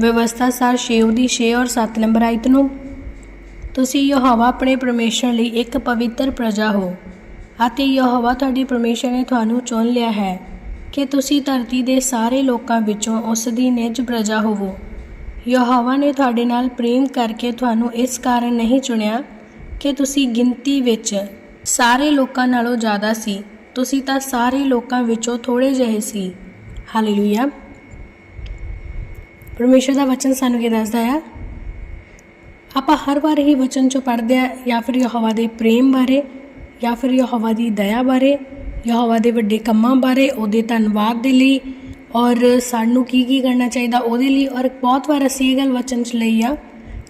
ਵਿਵਸਥਾ ਸਾਰ ਛੇ ਦੀ 6 ਔਰ 7 ਨੰਬਰ ਆਇਤ ਨੂੰ। ਤੁਸੀਂ ਯਹੋਵਾ ਆਪਣੇ ਪਰਮੇਸ਼ਰ ਲਈ ਇੱਕ ਪਵਿੱਤਰ ਪ੍ਰਜਾ ਹੋ ਅਤੇ ਯਹੋਵਾ ਤੁਹਾਡੀ ਪਰਮੇਸ਼ਰ ਨੇ ਤੁਹਾਨੂੰ ਚੁਣ ਲਿਆ ਹੈ ਕਿ ਤੁਸੀਂ ਧਰਤੀ ਦੇ ਸਾਰੇ ਲੋਕਾਂ ਵਿੱਚੋਂ ਉਸ ਦੀ ਨਿਜ ਪ੍ਰਜਾ ਹੋਵੋ। ਯਹੋਵਾ ਨੇ ਤੁਹਾਡੇ ਨਾਲ ਪ੍ਰੇਮ ਕਰਕੇ ਤੁਹਾਨੂੰ ਇਸ ਕਾਰਨ ਨਹੀਂ ਚੁਣਿਆ ਕਿ ਤੁਸੀਂ ਗਿਣਤੀ ਵਿੱਚ ਸਾਰੇ ਲੋਕਾਂ ਨਾਲੋਂ ਜ਼ਿਆਦਾ ਸੀ। ਤੁਸੀਂ ਤਾਂ ਸਾਰੇ ਲੋਕਾਂ ਵਿੱਚੋਂ ਥੋੜੇ ਜਿਹੇ ਸੀ। ਹਾਲੇਲੂਇਆ। ਪਰਮੇਸ਼ਰ ਦਾ ਵਚਨ ਸਾਨੂੰ ਕੀ ਦੱਸਦਾ ਆ, ਆਪਾਂ ਹਰ ਵਾਰ ਹੀ ਵਚਨ ਚੋਂ ਪੜ੍ਹਦੇ ਆ ਜਾਂ ਫਿਰ ਯਹੋਵਾ ਦੇ ਪ੍ਰੇਮ ਬਾਰੇ, ਜਾਂ ਫਿਰ ਯਹੋਵਾ ਦੀ ਦਇਆ ਬਾਰੇ, ਯਹੋਵਾ ਦੇ ਵੱਡੇ ਕੰਮਾਂ ਬਾਰੇ, ਉਹਦੇ ਧੰਨਵਾਦ ਦੇ ਲਈ, ਔਰ ਸਾਨੂੰ ਕੀ ਕੀ ਕਰਨਾ ਚਾਹੀਦਾ ਉਹਦੇ ਲਈ। ਔਰ ਬਹੁਤ ਵਾਰ ਅਸੀਂ ਇਹ ਗੱਲ ਵਚਨ ਚ ਲਈ ਆ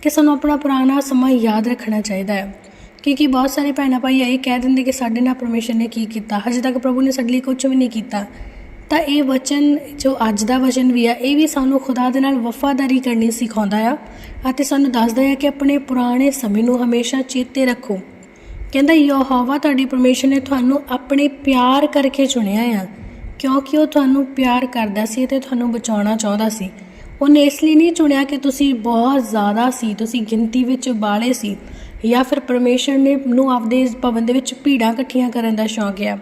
ਕਿ ਸਾਨੂੰ ਆਪਣਾ ਪੁਰਾਣਾ ਸਮਾਂ ਯਾਦ ਰੱਖਣਾ ਚਾਹੀਦਾ ਹੈ ਕਿਉਂਕਿ ਬਹੁਤ ਸਾਰੇ ਭੈਣਾਂ ਭਾਈ ਇਹ ਕਹਿ ਦਿੰਦੇ ਕਿ ਸਾਡੇ ਨਾਲ ਪਰਮੇਸ਼ਰ ਨੇ ਕੀ ਕੀਤਾ? ਹਜੇ ਤੱਕ ਪ੍ਰਭੂ ਨੇ ਸਾਡੇ ਲਈ ਕੁਝ ਵੀ ਨਹੀਂ ਕੀਤਾ। ਤਾਂ ਇਹ ਵਚਨ ਜੋ ਅੱਜ ਦਾ ਵਚਨ ਵੀ ਆ, ਇਹ ਵੀ ਸਾਨੂੰ ਖੁਦਾ ਦੇ ਨਾਲ ਵਫਾਦਾਰੀ ਕਰਨੀ ਸਿਖਾਉਂਦਾ ਆ ਅਤੇ ਸਾਨੂੰ ਦੱਸਦਾ ਹੈ ਕਿ ਆਪਣੇ ਪੁਰਾਣੇ ਸਮੇਂ ਨੂੰ ਹਮੇਸ਼ਾ ਚੇਤੇ ਰੱਖੋ। ਕਹਿੰਦਾ, ਯਹੋਵਾ ਤੁਹਾਡੀ ਪਰਮੇਸ਼ਰ ਨੇ ਤੁਹਾਨੂੰ ਆਪਣੇ ਪਿਆਰ ਕਰਕੇ ਚੁਣਿਆ ਆ, ਕਿਉਂਕਿ ਉਹ ਤੁਹਾਨੂੰ ਪਿਆਰ ਕਰਦਾ ਸੀ ਤੇ ਤੁਹਾਨੂੰ ਬਚਾਉਣਾ ਚਾਹੁੰਦਾ ਸੀ। ਉਹਨੇ ਇਸ ਲਈ ਨਹੀਂ ਚੁਣਿਆ ਕਿ ਤੁਸੀਂ ਬਹੁਤ ਜ਼ਿਆਦਾ ਸੀ, ਤੁਸੀਂ ਗਿਣਤੀ ਵਿੱਚ ਬਾਲੇ ਸੀ ਜਾਂ ਫਿਰ ਪਰਮੇਸ਼ਰ ਨੇ ਨੂੰ ਆਪਦੇ ਭਵਨ ਦੇ ਵਿੱਚ ਭੀੜਾਂ ਇਕੱਠੀਆਂ ਕਰਨ ਦਾ ਸ਼ੌਂਕ ਆ।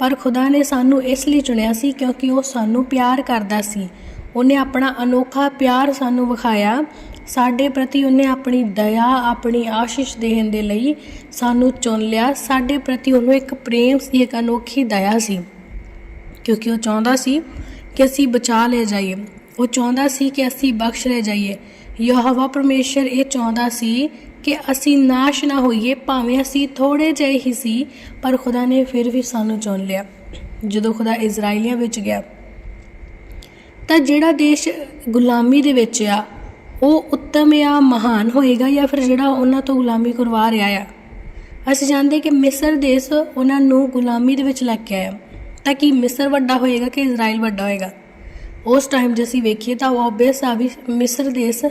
ਪਰ ਖੁਦਾ ਨੇ ਸਾਨੂੰ ਇਸ ਲਈ ਚੁਣਿਆ ਸੀ ਕਿਉਂਕਿ ਉਹ ਸਾਨੂੰ ਪਿਆਰ ਕਰਦਾ ਸੀ। ਉਹਨੇ ਆਪਣਾ ਅਨੋਖਾ ਪਿਆਰ ਸਾਨੂੰ ਵਿਖਾਇਆ। ਸਾਡੇ ਪ੍ਰਤੀ ਉਹਨੇ ਆਪਣੀ ਦਇਆ, ਆਪਣੀ ਆਸ਼ੀਸ਼ ਦੇਣ ਦੇ ਲਈ ਸਾਨੂੰ ਚੁਣ ਲਿਆ। ਸਾਡੇ ਪ੍ਰਤੀ ਉਹਨੂੰ ਇੱਕ ਪ੍ਰੇਮ ਸੀ, ਇੱਕ ਅਨੋਖੀ ਦਇਆ ਸੀ। ਕਿਉਂਕਿ ਉਹ ਚਾਹੁੰਦਾ ਸੀ ਕਿ ਅਸੀਂ ਬਚਾ ਲੈ ਜਾਈਏ। ਉਹ ਚਾਹੁੰਦਾ ਸੀ ਕਿ ਅਸੀਂ ਬਖਸ਼ ਲੈ ਜਾਈਏ। ਯਹੋਵਾ ਪਰਮੇਸ਼ਰ ਇਹ ਚਾਹੁੰਦਾ ਸੀ ਕਿ ਅਸੀਂ ਨਾਸ਼ ਨਾ ਹੋਈਏ, ਭਾਵੇਂ ਅਸੀਂ ਥੋੜੇ ਜਿਹੇ ਹੀ ਸੀ, ਪਰ ਖੁਦਾ ਨੇ ਫਿਰ ਵੀ ਸਾਨੂੰ ਚੁਣ ਲਿਆ। ਜਦੋਂ ਖੁਦਾ ਇਜ਼ਰਾਈਲੀਆਂ ਵਿੱਚ ਗਿਆ, ਤਾਂ ਜਿਹੜਾ ਦੇਸ਼ ਗੁਲਾਮੀ ਦੇ ਵਿੱਚ ਆ, ਉਹ ਉੱਤਮ ਆ ਮਹਾਨ ਹੋਏਗਾ ਜਾਂ ਫਿਰ ਜਿਹੜਾ ਉਹਨਾਂ ਤੋਂ ਗੁਲਾਮੀ ਕਰਵਾ ਰਿਹਾ ਆ? ਅਸੀਂ ਜਾਣਦੇ ਕਿ ਮਿਸਰ ਦੇਸ਼ ਉਹਨਾਂ ਨੂੰ ਗੁਲਾਮੀ ਦੇ ਵਿੱਚ ਲੈ ਕੇ ਆਇਆ। ਤਾਂ ਕਿ ਮਿਸਰ ਵੱਡਾ ਹੋਏਗਾ ਕਿ ਇਜ਼ਰਾਈਲ ਵੱਡਾ ਹੋਏਗਾ? ਉਸ ਟਾਈਮ ਜੇ ਅਸੀਂ ਵੇਖੀਏ ਤਾਂ ਆਬਵੀਅਸ ਆ ਵੀ ਮਿਸਰ ਦੇਸ਼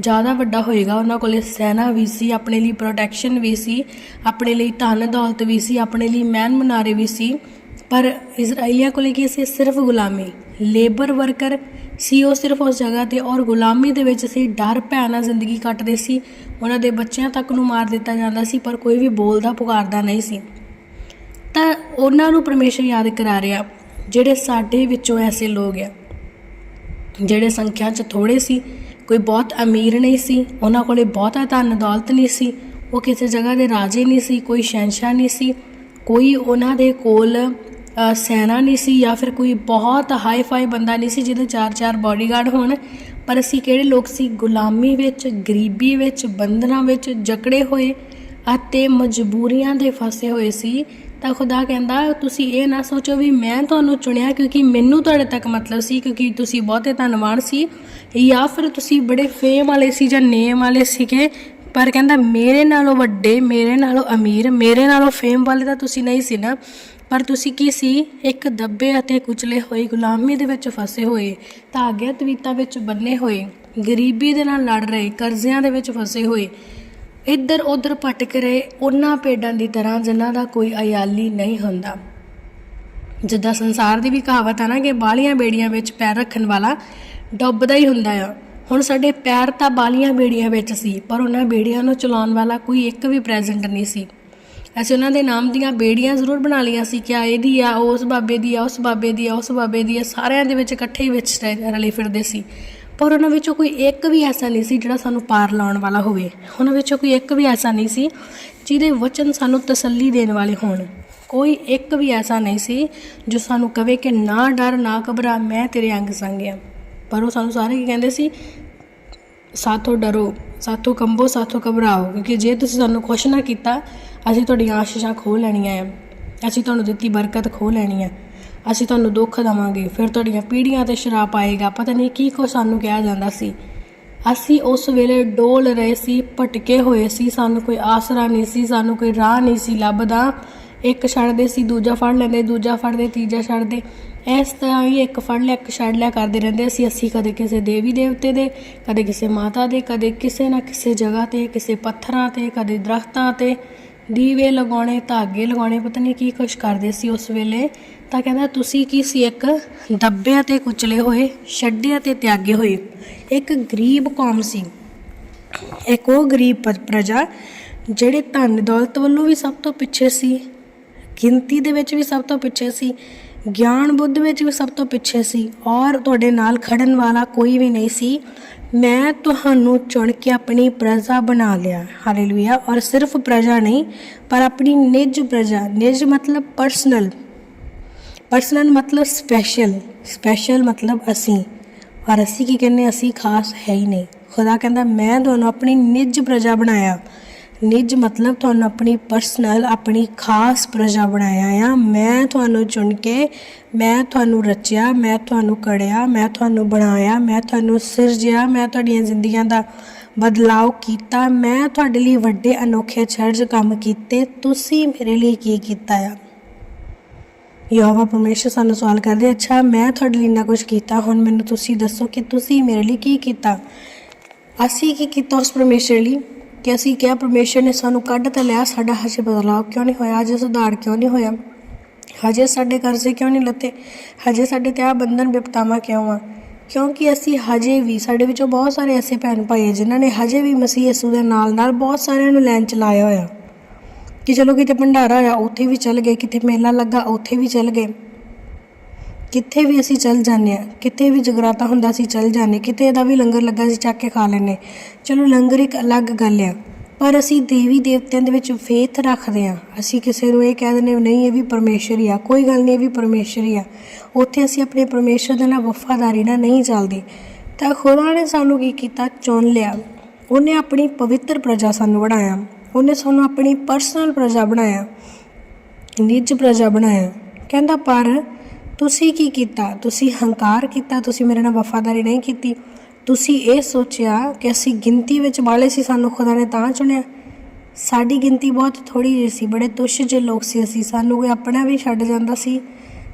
ਜ਼ਿਆਦਾ ਵੱਡਾ ਹੋਏਗਾ, ਉਹਨਾਂ ਕੋਲੇ ਸੈਨਾ ਵੀ ਸੀ, ਆਪਣੇ ਲਈ ਪ੍ਰੋਟੈਕਸ਼ਨ ਵੀ ਸੀ, ਆਪਣੇ ਲਈ ਧਨ ਦੌਲਤ ਵੀ ਸੀ, ਆਪਣੇ ਲਈ ਮਹਿਨ ਮਨਾਰੇ ਵੀ ਸੀ। ਪਰ ਇਜ਼ਰਾਈਲੀਆਂ ਕੋਲੇ ਕੀ ਸੀ? ਸਿਰਫ ਗੁਲਾਮੀ। ਲੇਬਰ ਵਰਕਰ ਸੀ ਉਹ ਸਿਰਫ ਉਸ ਜਗ੍ਹਾ ਤੇ ਔਰ ਗੁਲਾਮੀ ਦੇ ਵਿੱਚ ਸੀ। ਡਰ ਭੈ ਨਾਲ ਜ਼ਿੰਦਗੀ ਕੱਟਦੇ ਸੀ। ਉਹਨਾਂ ਦੇ ਬੱਚਿਆਂ ਤੱਕ ਨੂੰ ਮਾਰ ਦਿੱਤਾ ਜਾਂਦਾ ਸੀ, ਪਰ ਕੋਈ ਵੀ ਬੋਲਦਾ ਪੁਕਾਰਦਾ ਨਹੀਂ ਸੀ। ਤਾਂ ਉਹਨਾਂ ਨੂੰ ਪਰਮੇਸ਼ਰ ਯਾਦ ਕਰਾ ਰਿਹਾ, ਜਿਹੜੇ ਸਾਡੇ ਵਿੱਚੋਂ ਐਸੇ ਲੋਕ ਆ, ਜਿਹੜੇ ਸੰਖਿਆ 'ਚ ਥੋੜੇ ਸੀ। ਕੋਈ ਬਹੁਤ ਅਮੀਰ ਨਹੀਂ ਸੀ, ਉਹਨਾਂ ਕੋਲੇ ਬਹੁਤਾ ਧਨ ਦੌਲਤ ਨਹੀਂ ਸੀ, ਉਹ ਕਿਸੇ ਜਗ੍ਹਾ ਦੇ ਰਾਜੇ ਨਹੀਂ ਸੀ, ਕੋਈ ਸ਼ਹਿਨशाह ਨਹੀਂ ਸੀ, ਕੋਈ ਉਹਨਾਂ ਦੇ ਕੋਲ ਸੈਨਾ ਨਹੀਂ ਸੀ ਜਾਂ ਫਿਰ ਕੋਈ ਬਹੁਤ ਹਾਈ ਫਾਈ ਬੰਦਾ ਨਹੀਂ ਸੀ ਜਿਹਦੇ ਚਾਰ ਚਾਰ ਬਾਡੀਗਾਰਡ ਹੋਣ। ਪਰ ਅਸੀਂ ਕਿਹੜੇ ਲੋਕ ਸੀ? ਗੁਲਾਮੀ ਵਿੱਚ, ਗਰੀਬੀ ਵਿੱਚ, ਬੰਧਨਾਂ ਵਿੱਚ ਜਕੜੇ ਹੋਏ ਅਤੇ ਮਜਬੂਰੀਆਂ ਦੇ ਫਸੇ ਹੋਏ ਸੀ। ਤਾਂ ਖੁਦਾ ਕਹਿੰਦਾ, ਤੁਸੀਂ ਇਹ ਨਾ ਸੋਚੋ ਵੀ ਮੈਂ ਤੁਹਾਨੂੰ ਚੁਣਿਆ ਕਿਉਂਕਿ ਮੈਨੂੰ ਤੁਹਾਡੇ ਤੱਕ ਮਤਲਬ ਸੀ, ਕਿਉਂਕਿ ਤੁਸੀਂ ਬਹੁਤੇ ਧਨਵਾਨ ਸੀ। ਜਾਂ ਫਿਰ ਤੁਸੀਂ ਬੜੇ ਫੇਮ ਵਾਲੇ ਸੀ ਜਾਂ ਨੇਮ ਵਾਲੇ ਸੀਗੇ, ਪਰ ਕਹਿੰਦਾ ਮੇਰੇ ਨਾਲੋਂ ਵੱਡੇ, ਮੇਰੇ ਨਾਲੋਂ ਅਮੀਰ, ਮੇਰੇ ਨਾਲੋਂ ਫੇਮ ਵਾਲੇ ਤਾਂ ਤੁਸੀਂ ਨਹੀਂ ਸੀ ਨਾ। ਪਰ ਤੁਸੀਂ ਕੀ ਸੀ? ਇੱਕ ਦੱਬੇ ਅਤੇ ਕੁਚਲੇ ਹੋਏ, ਗੁਲਾਮੀ ਦੇ ਵਿੱਚ ਫਸੇ ਹੋਏ, ਧਾਗੇ ਤਵੀਤਾਂ ਵਿੱਚ ਬੰਨੇ ਹੋਏ, ਗਰੀਬੀ ਦੇ ਨਾਲ ਲੜ ਰਹੇ, ਕਰਜ਼ਿਆਂ ਦੇ ਵਿੱਚ ਫਸੇ ਹੋਏ। ਇੱਧਰ ਉੱਧਰ ਭਟਕ ਰਹੇ, ਉਹਨਾਂ ਪੇਡਾਂ ਦੀ ਤਰ੍ਹਾਂ ਜਿਨ੍ਹਾਂ ਦਾ ਕੋਈ ਅਯਾਲੀ ਨਹੀਂ ਹੁੰਦਾ। ਜਿੱਦਾਂ ਸੰਸਾਰ ਦੀ ਵੀ ਕਹਾਵਤ ਆ ਨਾ ਕਿ ਬਾਲੀਆਂ ਬੇੜੀਆਂ ਵਿੱਚ ਪੈਰ ਰੱਖਣ ਵਾਲਾ ਡੁੱਬਦਾ ਹੀ ਹੁੰਦਾ ਆ। ਹੁਣ ਸਾਡੇ ਪੈਰ ਤਾਂ ਬਾਲੀਆਂ ਬੇੜੀਆਂ ਵਿੱਚ ਸੀ, ਪਰ ਉਹਨਾਂ ਬੇੜੀਆਂ ਨੂੰ ਚਲਾਉਣ ਵਾਲਾ ਕੋਈ ਇੱਕ ਵੀ ਪ੍ਰੈਜ਼ੈਂਟ ਨਹੀਂ ਸੀ। ਅਸੀਂ ਉਹਨਾਂ ਦੇ ਨਾਮ ਦੀਆਂ ਬੇੜੀਆਂ ਜ਼ਰੂਰ ਬਣਾ ਲਈਆਂ ਸੀ ਕਿ ਆ ਇਹਦੀ ਆ ਉਸ ਬਾਬੇ ਦੀ ਆ, ਉਸ ਬਾਬੇ ਦੀ ਆ, ਉਸ ਬਾਬੇ ਦੀ ਆ, ਸਾਰਿਆਂ ਦੇ ਵਿੱਚ ਇਕੱਠੇ ਹੀ ਵਿੱਚ ਰਹਿ- ਰਲੇ ਫਿਰਦੇ ਸੀ। ਪਰ ਉਹਨਾਂ ਵਿੱਚੋਂ ਕੋਈ ਇੱਕ ਵੀ ਐਸਾ ਨਹੀਂ ਸੀ ਜਿਹੜਾ ਸਾਨੂੰ ਪਾਰ ਲਾਉਣ ਵਾਲਾ ਹੋਵੇ। ਉਹਨਾਂ ਵਿੱਚੋਂ ਕੋਈ ਇੱਕ ਵੀ ਐਸਾ ਨਹੀਂ ਸੀ ਜਿਹਦੇ ਵਚਨ ਸਾਨੂੰ ਤਸੱਲੀ ਦੇਣ ਵਾਲੇ ਹੋਣ। ਕੋਈ ਇੱਕ ਵੀ ਐਸਾ ਨਹੀਂ ਸੀ ਜੋ ਸਾਨੂੰ ਕਵੇ ਕਿ ਨਾ ਡਰ, ਨਾ ਘਬਰਾ, ਮੈਂ ਤੇਰੇ ਅੰਗ ਸੰਗ ਆ ਪਰ ਉਹ ਸਾਨੂੰ ਸਾਰੇ ਕੀ ਕਹਿੰਦੇ ਸੀ? ਸਾਥੋਂ ਡਰੋ, ਸਾਥੋਂ ਕੰਬੋ, ਸਾਥੋਂ ਘਬਰਾਓ, ਕਿਉਂਕਿ ਜੇ ਤੁਸੀਂ ਸਾਨੂੰ ਖੁਸ਼ ਨਾ ਕੀਤਾ, ਅਸੀਂ ਤੁਹਾਡੀਆਂ ਆਸ਼ੀਸ਼ਾਂ ਖੋਹ ਲੈਣੀਆਂ ਆ। ਅਸੀਂ ਤੁਹਾਨੂੰ ਦਿੱਤੀ ਬਰਕਤ ਖੋਹ ਲੈਣੀ ਆ। ਅਸੀਂ ਤੁਹਾਨੂੰ ਦੁੱਖ ਦੇਵਾਂਗੇ। ਫਿਰ ਤੁਹਾਡੀਆਂ ਪੀੜ੍ਹੀਆਂ ਤੇ ਸ਼ਰਾਪ ਆਏਗਾ ਪਤਾ ਨਹੀਂ ਕੀ ਕੋ ਸਾਨੂੰ ਕਿਹਾ ਜਾਂਦਾ ਸੀ। ਅਸੀਂ ਉਸ ਵੇਲੇ ਡੋਲ ਰਹੇ ਸੀ, ਭਟਕੇ ਹੋਏ ਸੀ। ਸਾਨੂੰ ਕੋਈ ਆਸਰਾ ਨਹੀਂ ਸੀ, ਸਾਨੂੰ ਕੋਈ ਰਾਹ ਨਹੀਂ ਸੀ ਲੱਭਦਾ। ਇੱਕ ਛੱਡਦੇ ਸੀ, ਦੂਜਾ ਫੜ ਲੈਂਦੇ, ਦੂਜਾ ਫੜਦੇ, ਤੀਜਾ ਛੱਡਦੇ। ਇਸ ਤਰ੍ਹਾਂ ਹੀ ਇੱਕ ਫੜ ਲਿਆ, ਇੱਕ ਛੱਡ ਲਿਆ ਕਰਦੇ ਰਹਿੰਦੇ ਸੀ। ਅਸੀਂ ਕਦੇ ਕਿਸੇ ਦੇਵੀ ਦੇਵਤੇ ਦੇ, ਕਦੇ ਕਿਸੇ ਮਾਤਾ ਦੇ, ਕਦੇ ਕਿਸੇ ਨਾ ਕਿਸੇ ਜਗ੍ਹਾ ਤੇ, ਕਿਸੇ ਪੱਥਰਾਂ ਤੇ, ਕਦੇ ਦਰਖਤਾਂ ਤੇ ਦੀਵੇ ਲਗਾਉਣੇ, ਧਾਗੇ ਲਗਾਉਣੇ, ਪਤਾ ਨਹੀਂ ਕੀ ਕੁਛ ਕਰਦੇ ਸੀ ਉਸ ਵੇਲੇ। ਤਾਂ ਕਹਿੰਦਾ, ਤੁਸੀਂ ਕੀ ਸੀ ਇੱਕ ਦੱਬਿਆਂ ਤੇ ਕੁਚਲੇ ਹੋਏ, ਛੱਡਿਆਂ ਤੇ ਤਿਆਗੇ ਹੋਏ? ਇੱਕ ਗਰੀਬ ਕੌਮ ਸੀ। ਇੱਕ ਉਹ ਗਰੀਬ ਪ- ਪ੍ਰਜਾ ਜਿਹੜੇ ਧਨ ਦੌਲਤ ਵੱਲੋਂ ਵੀ ਸਭ ਤੋਂ ਪਿੱਛੇ ਸੀ, ਗਿਣਤੀ ਦੇ ਵਿੱਚ ਵੀ ਸਭ ਤੋਂ ਪਿੱਛੇ ਸੀ, ਗਿਆਨ ਬੁੱਧ ਵਿੱਚ ਵੀ ਸਭ ਤੋਂ ਪਿੱਛੇ ਸੀ, ਔਰ ਤੁਹਾਡੇ ਨਾਲ ਖੜਨ ਵਾਲਾ ਕੋਈ ਵੀ ਨਹੀਂ ਸੀ। ਮੈਂ ਤੁਹਾਨੂੰ ਚੁਣ ਕੇ ਆਪਣੀ ਪ੍ਰਜਾ ਬਣਾ ਲਿਆ। ਹਾਲੇਲੂਇਆ। ਔਰ ਸਿਰਫ ਪ੍ਰਜਾ ਨਹੀਂ, ਪਰ ਆਪਣੀ ਨਿੱਜ ਪ੍ਰਜਾ। ਨਿੱਜ ਮਤਲਬ ਪਰਸਨਲ ਪਰਸਨਲ ਮਤਲਬ ਸਪੈਸ਼ਲ ਸਪੈਸ਼ਲ ਮਤਲਬ ਅਸੀਂ। ਔਰ ਅਸੀਂ ਕੀ ਕਹਿੰਦੇ ਅਸੀਂ ਖਾਸ ਹੈ ਹੀ ਨਹੀਂ। ਖੁਦਾ ਕਹਿੰਦਾ, ਮੈਂ ਤੁਹਾਨੂੰ ਆਪਣੀ ਨਿੱਜ ਪ੍ਰਜਾ ਬਣਾਇਆ। ਨਿੱਜ ਮਤਲਬ ਤੁਹਾਨੂੰ ਆਪਣੀ ਪਰਸਨਲ ਆਪਣੀ ਖਾਸ ਪ੍ਰਜਾ ਬਣਾਇਆ ਆ। ਮੈਂ ਤੁਹਾਨੂੰ ਚੁਣ ਕੇ, ਮੈਂ ਤੁਹਾਨੂੰ ਰਚਿਆ, ਮੈਂ ਤੁਹਾਨੂੰ ਕੜਿਆ, ਮੈਂ ਤੁਹਾਨੂੰ ਬਣਾਇਆ, ਮੈਂ ਤੁਹਾਨੂੰ ਸਿਰਜਿਆ, ਮੈਂ ਤੁਹਾਡੀਆਂ ਜ਼ਿੰਦਗੀਆਂ ਦਾ ਬਦਲਾਅ ਕੀਤਾ। ਮੈਂ ਤੁਹਾਡੇ ਲਈ ਵੱਡੇ ਅਨੋਖੇ ਅਚਰਜ ਕੰਮ ਕੀਤੇ। ਤੁਸੀਂ ਮੇਰੇ ਲਈ ਕੀ ਕੀਤਾ ਆ? ਯਹੋਵਾ ਪਰਮੇਸ਼ਰ ਸਾਨੂੰ ਸਵਾਲ ਕਰਦੇ, ਅੱਛਾ, ਮੈਂ ਤੁਹਾਡੇ ਲਈ ਇੰਨਾ ਕੁਝ ਕੀਤਾ, ਹੁਣ ਮੈਨੂੰ ਤੁਸੀਂ ਦੱਸੋ ਕਿ ਤੁਸੀਂ ਮੇਰੇ ਲਈ ਕੀ ਕੀਤਾ? ਅਸੀਂ ਕੀ ਕੀਤਾ ਉਸ ਪਰਮੇਸ਼ਰ ਲਈ? ਕਿ ਅਸੀਂ ਕਿਹਾ, ਪਰਮੇਸ਼ਰ ਨੇ ਸਾਨੂੰ ਕੱਢ ਤਾਂ ਲਿਆ, ਸਾਡਾ ਹਜੇ ਬਦਲਾਅ ਕਿਉਂ ਨਹੀਂ ਹੋਇਆ? ਹਜੇ ਸੁਧਾਰ ਕਿਉਂ ਨਹੀਂ ਹੋਇਆ? ਹਜੇ ਸਾਡੇ ਕਰਜ਼ੇ ਕਿਉਂ ਨਹੀਂ ਲੱਤੇ? ਹਜੇ ਸਾਡੇ ਤੇ ਆ ਬੰਧਨ, ਵਿਪਤਾਵਾਂ ਕਿਉਂ ਆ? ਕਿਉਂਕਿ ਅਸੀਂ ਹਜੇ ਵੀ, ਸਾਡੇ ਵਿੱਚੋਂ ਬਹੁਤ ਸਾਰੇ ਐਸੇ ਭੈਣ ਭਾਈ ਹੈ ਜਿਨ੍ਹਾਂ ਨੇ ਹਜੇ ਵੀ ਮਸੀਹ ਯਸੂ ਦੇ ਨਾਲ ਨਾਲ ਬਹੁਤ ਸਾਰਿਆਂ ਨੂੰ ਲੈਣ ਚਲਾਇਆ ਹੋਇਆ। ਕਿ ਚਲੋ ਕਿਤੇ ਭੰਡਾਰਾ ਆ ਉੱਥੇ ਵੀ ਚੱਲ ਗਏ, ਕਿਤੇ ਮੇਲਾ ਲੱਗਾ, ਉੱਥੇ ਵੀ ਚੱਲ ਗਏ। ਕਿੱਥੇ ਵੀ ਅਸੀਂ ਚੱਲ ਜਾਂਦੇ ਆ ਕਿਤੇ ਵੀ ਜਗਰਾਤਾ ਹੁੰਦਾ ਸੀ, ਚੱਲ ਜਾਂਦੇ ਕਿਤੇ ਇਹਦਾ ਵੀ ਲੰਗਰ ਲੱਗਾ ਸੀ ਚੱਕ ਕੇ ਖਾ ਲੈਨੇ ਚਲੋ, ਲੰਗਰ ਇੱਕ ਅਲੱਗ ਗੱਲ ਆ, ਪਰ ਅਸੀਂ ਦੇਵੀ ਦੇਵਤਿਆਂ ਦੇ ਵਿੱਚ ਫੇਥ ਰੱਖਦੇ ਆ ਅਸੀਂ ਕਿਸੇ ਨੂੰ ਇਹ ਕਹਿ ਦਿੰਦੇ ਨਹੀਂ, ਇਹ ਵੀ ਪਰਮੇਸ਼ਰ ਹੀ ਆ। ਕੋਈ ਗੱਲ ਨਹੀਂ, ਇਹ ਵੀ ਪਰਮੇਸ਼ਰ ਹੀ ਆ। ਉੱਥੇ ਅਸੀਂ ਆਪਣੇ ਪਰਮੇਸ਼ਰ ਦੇ ਨਾਲ ਵਫਾਦਾਰੀ ਨਾਲ ਨਹੀਂ ਚੱਲਦੇ। ਤਾਂ ਖੁਦਾ ਨੇ ਸਾਨੂੰ ਕੀ ਕੀਤਾ? ਚੁਣ ਲਿਆ। ਉਹਨੇ ਆਪਣੀ ਪਵਿੱਤਰ ਪ੍ਰਜਾ ਸਾਨੂੰ ਬਣਾਇਆ ਉਹਨੇ ਸਾਨੂੰ ਆਪਣੀ ਪਰਸਨਲ ਪ੍ਰਜਾ ਬਣਾਇਆ, ਨਿੱਜ ਪ੍ਰਜਾ ਬਣਾਇਆ। ਕਹਿੰਦਾ, ਪਰ ਤੁਸੀਂ ਕੀ ਕੀਤਾ? ਤੁਸੀਂ ਹੰਕਾਰ ਕੀਤਾ, ਤੁਸੀਂ ਮੇਰੇ ਨਾਲ ਵਫਾਦਾਰੀ ਨਹੀਂ ਕੀਤੀ। ਤੁਸੀਂ ਇਹ ਸੋਚਿਆ ਕਿ ਅਸੀਂ ਗਿਣਤੀ ਵਿੱਚ ਵਾਲੇ ਸੀ, ਸਾਨੂੰ ਖੁਦਾ ਨੇ ਤਾਂ ਚੁਣਿਆ। ਸਾਡੀ ਗਿਣਤੀ ਬਹੁਤ ਥੋੜੀ ਜਿਹੀ ਸੀ, ਬੜੇ ਤੁਸ਼ ਜਿਹੇ ਲੋਕ ਸੀ ਅਸੀਂ। ਸਾਨੂੰ ਕੋਈ ਆਪਣਾ ਵੀ ਛੱਡ ਜਾਂਦਾ ਸੀ।